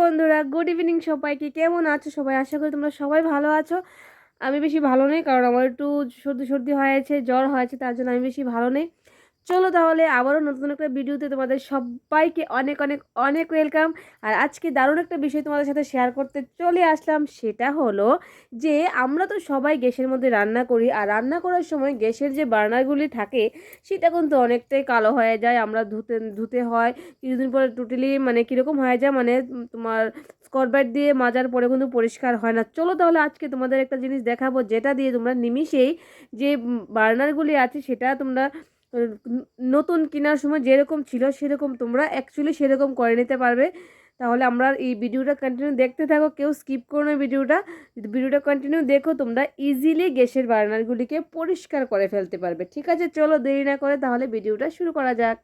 বন্ধুরা good evening সবাইকে। কেমন আছো সবাই? আশা করি তোমরা সবাই ভালো আছো। আমি বেশি ভালো নেই, কারণ আমার একটু সর্দি সর্দি হয়েছে, জ্বর হয়েছে, তার জন্য আমি বেশি ভালো নেই। চলো তাহলে আবারও নতুন একটা ভিডিওতে তোমাদের সবাইকে অনেক অনেক অনেক ওয়েলকাম আর আজকে দারুণ একটা বিষয় তোমাদের সাথে শেয়ার করতে চলে আসলাম, সেটা হলো যে আমরা তো সবাই গ্যাসের মধ্যে রান্না করি, আর রান্না করার সময় গ্যাসের যে বার্নারগুলি থাকে, সেটা কিন্তু অনেকটাই কালো হয়ে যায়, আমরা ধুতে ধুতে হয়, কিছুদিন পরে টোটালি মানে কীরকম হয়ে যায় মানে তোমার স্কটব্রাইট দিয়ে মাজার পরে কিন্তু পরিষ্কার হয় না। চলো তাহলে আজকে তোমাদের একটা জিনিস দেখাবো, যেটা দিয়ে তোমরা নিমিষেই যে বার্নারগুলি আছে, সেটা তোমরা নতুন কেনার সময় যেরকম ছিল সেরকম তোমরা অ্যাকচুয়ালি সেরকম করে নিতে পারবে। তাহলে আমরা এই ভিডিওটা কন্টিনিউ দেখতে থাকো, কেউ স্কিপ করো না ভিডিওটা। ভিডিওটা কন্টিনিউ দেখো, তোমরা ইজিলি গ্যাসের বার্নারগুলিকে পরিষ্কার করে ফেলতে পারবে। ঠিক আছে, চলো দেরি না করে তাহলে ভিডিওটা শুরু করা যাক।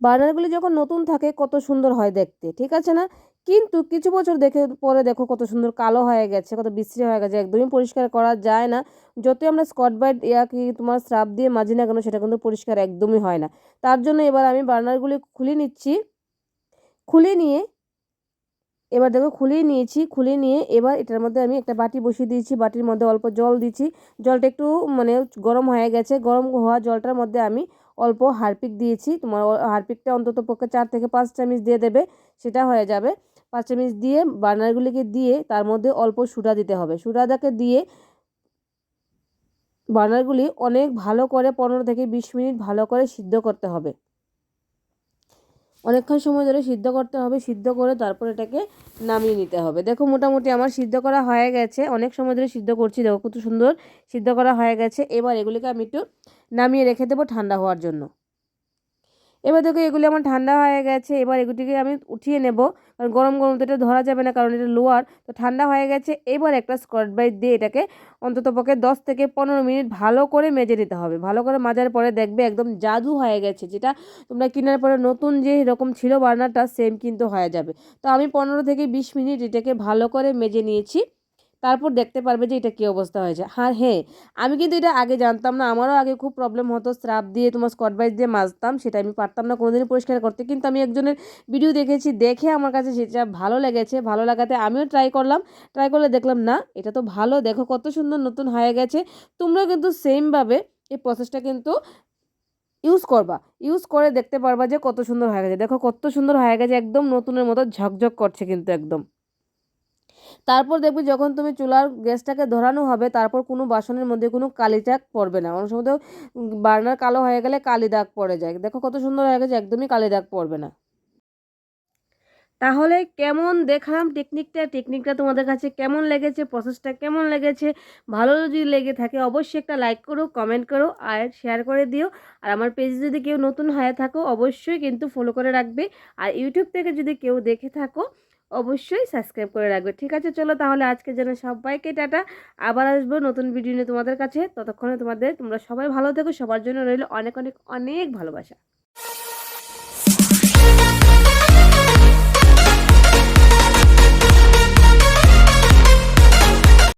বার্নারগুলি যখন নতুন থাকে কত সুন্দর হয় দেখতে, ঠিক আছে না? কিন্তু কিছু বছর দেখে পরে দেখো কত সুন্দর কালো হয়ে গেছে, কত বিশ্রী হয়ে গেছে, একদমই পরিষ্কার করা যায় না। যতই আমরা স্কট ব্রাইট ইয়া কি তোমার স্রাব দিয়ে মাজি না কেন, সেটা কিন্তু পরিষ্কার একদমই হয় না। তার জন্য এবার আমি বার্নারগুলি খুলে নিচ্ছি, খুলে নিয়ে, এবার দেখো খুলেই নিয়েছি, খুলে নিয়ে এবার এটার মধ্যে আমি একটা বাটি বসিয়ে দিয়েছি, বাটির মধ্যে অল্প জল দিচ্ছি জলটা একটু মানে গরম হয়ে গেছে, গরম হওয়া জলটার মধ্যে আমি অল্প হারপিক দিয়েছি, তোমার হারপিকটা অন্তত পক্ষে চার থেকে পাঁচ চামচ দিয়ে দেবে, সেটা হয়ে যাবে। পাঁচ চামচ দিয়ে বার্নারগুলিকে দিয়ে তার মধ্যে অল্প সুডা দিতে হবে। সুডাটাকে দিয়ে বার্নারগুলি অনেক ভালো করে পনেরো থেকে বিশ মিনিট ভালো করে সিদ্ধ করতে হবে। অনেকক্ষণ সময় ধরে সিদ্ধ করতে হবে, সিদ্ধ করে তারপর এটাকে নামিয়ে নিতে হবে। দেখো মোটামুটি আমার সিদ্ধ করা হয়ে গেছে। অনেক সময় ধরে সিদ্ধ করছি, দেখো কত সুন্দর সিদ্ধ করা হয়ে গেছে। এবার এগুলিকে আমি একটু নামিয়ে রেখে দেবো ঠান্ডা হওয়ার জন্য। এবার দেখো এগুলি আমার ঠান্ডা হয়ে গেছে, এবার এগুলিকে আমি উঠিয়ে নেব। কারণ গরম গরম তো এটা ধরা যাবে না, কারণ এটা লোয়ার, তো ঠান্ডা হয়ে গেছে। এবার একটা স্কট ব্রাইট দিয়ে এটাকে অন্তত পক্ষে দশ থেকে পনেরো মিনিট ভালো করে মেজে নিতে হবে। ভালো করে মাজার পরে দেখবে একদম জাদু হয়ে গেছে, যেটা তোমরা কেনার পরে নতুন যে এরকম ছিল বার্নারটা সেম কিন্তু হয়ে যাবে। তো আমি পনেরো থেকে বিশ মিনিট এটাকে ভালো করে মেজে নিয়েছি। তারপর দেখতে পারবে যে এটা কী অবস্থা হয়েছে। হ্যাঁ হ্যাঁ আমি কিন্তু এটা আগে জানতাম না। আমারও আগে খুব প্রবলেম হতো, স্রাব দিয়ে তোমার স্কট দিয়ে মাজতাম, সেটা আমি পারতাম না কোনোদিনই পরিষ্কার করতে। কিন্তু আমি একজনের ভিডিও দেখেছি, দেখে আমার কাছে সেটা ভালো লেগেছে, ভালো লাগাতে আমিও ট্রাই করলাম। ট্রাই করলে দেখলাম, না, এটা তো ভালো, দেখো কত সুন্দর নতুন হয়ে গেছে। তোমরাও কিন্তু সেমভাবে এই প্রসেসটা কিন্তু ইউজ করবা। ইউজ করে দেখতে পারবা যে কত সুন্দর হয়ে গেছে। দেখো কত সুন্দর হয়ে গেছে, একদম নতুনের মতো ঝকঝক করছে কিন্তু একদম। তারপর দেখবে যখন তুমি চুলার গ্যাসটাকে ধরানো হবে, তারপর কোনো বাসনের মধ্যে কোনো কালি দাগ পড়বে না। অনেক সময় তো বার্নার কালো হয়ে গেলে কালি দাগ পড়ে যায়। দেখো কত সুন্দর হয়ে গেছে, একদমই কালি দাগ পড়বে না। তাহলে কেমন দেখলাম টেকনিকটা টেকনিকটা তোমাদের কাছে কেমন লেগেছে? প্রসেসটা কেমন লেগেছে? ভালো যদি লেগে থাকে অবশ্যই একটা লাইক করো কমেন্ট করো, আর শেয়ার করে দিও। আর আমার পেজে যদি কেউ নতুন হয়ে থাকো, অবশ্যই কিন্তু ফলো করে রাখবে। আর ইউটিউব থেকে যদি কেউ দেখে থাকো অবশ্যই সাবস্ক্রাইব করে রাখবে। ঠিক আছে, চলো তাহলে আজকে যেন সবাইকে টাটা। আবার আসব নতুন ভিডিও নিয়ে তোমাদের কাছে। ততক্ষণে তোমাদের, তোমরা সবাই ভালো থেকো। সবার জন্য রইল অনেক অনেক অনেক ভালোবাসা।